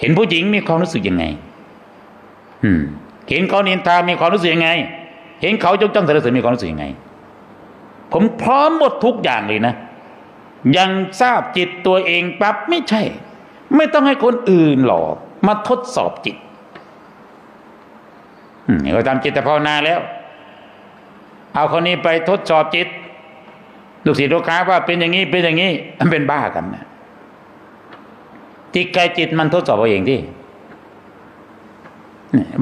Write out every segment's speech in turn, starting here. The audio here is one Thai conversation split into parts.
เห็นผู้หญิงมีความรู้สึกยังไง อืม เห็นเขานินทามีความรู้สึกยังไง เห็นเขายกจ้องสรรเสริญมีความรู้สึกยังไง ผมพร้อมหมดทุกอย่างเลยนะ ยังทราบจิตตัวเองปั๊บไม่ใช่ ไม่ต้องให้คนอื่นหลอกมาทดสอบจิตเขาทำจิตภาวนาแล้ว เอาคนนี้ไปทดสอบจิต ลูกศิษย์ลูกค้าว่าเป็นอย่างนี้เป็นอย่างนี้มันเป็นบ้ากันนะ จิตใครจิตมันทดสอบเอาเองที่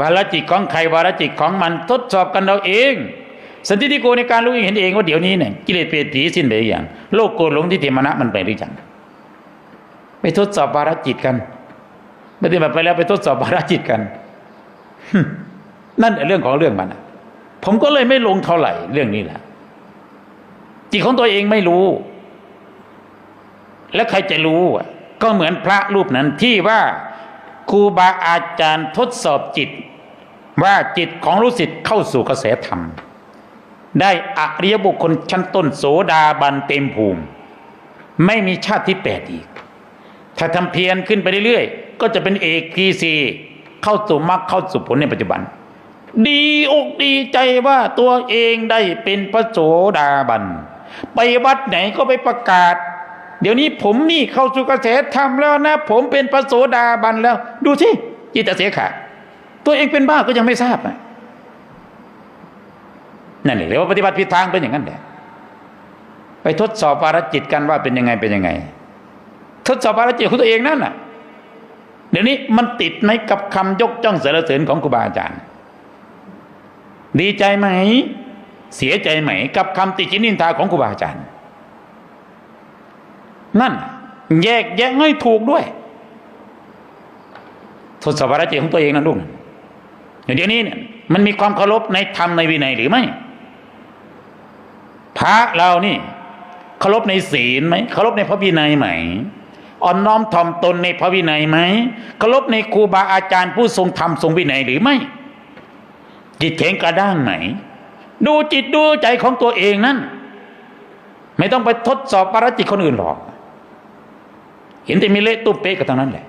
วาระจิตของใครวาระจิตของมันทดสอบกันเราเอง สันติโกในการรู้เห็นเองว่าเดี๋ยวนี้เนี่ยกิเลสเปรตผีสิ้นไปอยังโลกโกรหลงที่เทมนะมันไปหรือยังไปทดสอบวาระจิตกันปฏิบัติไปแล้วไปทดสอบวาระจิตกันนั่นเรื่องของเรื่องมันผมก็เลยไม่ลงเท่าไหร่เรื่องนี้แหละจิตของตัวเองไม่รู้ แล้วใครจะรู้อะ ก็เหมือนพระรูปนั้นที่ว่าครูบาอาจารย์ทดสอบจิต ว่าจิตของลูกศิษย์เข้าสู่กระแสธรรม ได้อริยบุคคลชั้นต้นโสดาบันเต็มภูมิ ไม่มีชาติที่แปดอีก ถ้าทำเพียรขึ้นไปเรื่อยๆ ก็จะเป็นเอกพีซีเข้าสู่มรรคเข้าสู่ผลในปัจจุบัน ดีอกดีใจว่าตัวเองได้เป็นพระโสดาบัน ไปวัดไหนก็ไปประกาศ เดี๋ยวนี้ผมนี่เข้าสู่กระแสธรรมแล้วนะ ผมเป็นพระโสดาบันแล้ว ดูสิจิตเสียขาดตัวเองเป็นบ้าก็ยังไม่ทราบอะนั่นแหละเรียกว่าปฏิบัติผิดทางเป็นอย่างนั้นแหละไปทดสอบวารจิตกันว่าเป็นยังไงเป็นยังไง ทดสอบวารจิตของตัวเองนั่นน่ะ เดี๋ยวนี้มันติดไหมกับคำยกจ้องสรรเสริญของครูบาอาจารย์ ดีใจไหม เสียใจไหม กับคำติชินนินทาของครูบาอาจารย์ นั่น แยกแยะให้ถูกด้วยทดสอบวาระจิตของตัวเองนะลูกเดี๋ยวนี้เนี่ยมันมีความเคารพในธรรมในวินัยหรือไม่ พระเรานี่เคารพในศีลไหมเคารพในพระวินัยไหมอ่อนน้อมถ่อมตนในพระวินัยไหมเคารพในครูบาอาจารย์ผู้ทรงธรรมทรงวินัยหรือไม่ จิตแข็งกระด้างไหม ดูจิตดูใจของตัวเองนั่น ไม่ต้องไปทดสอบปรจิตคนอื่นหรอก เห็นแต่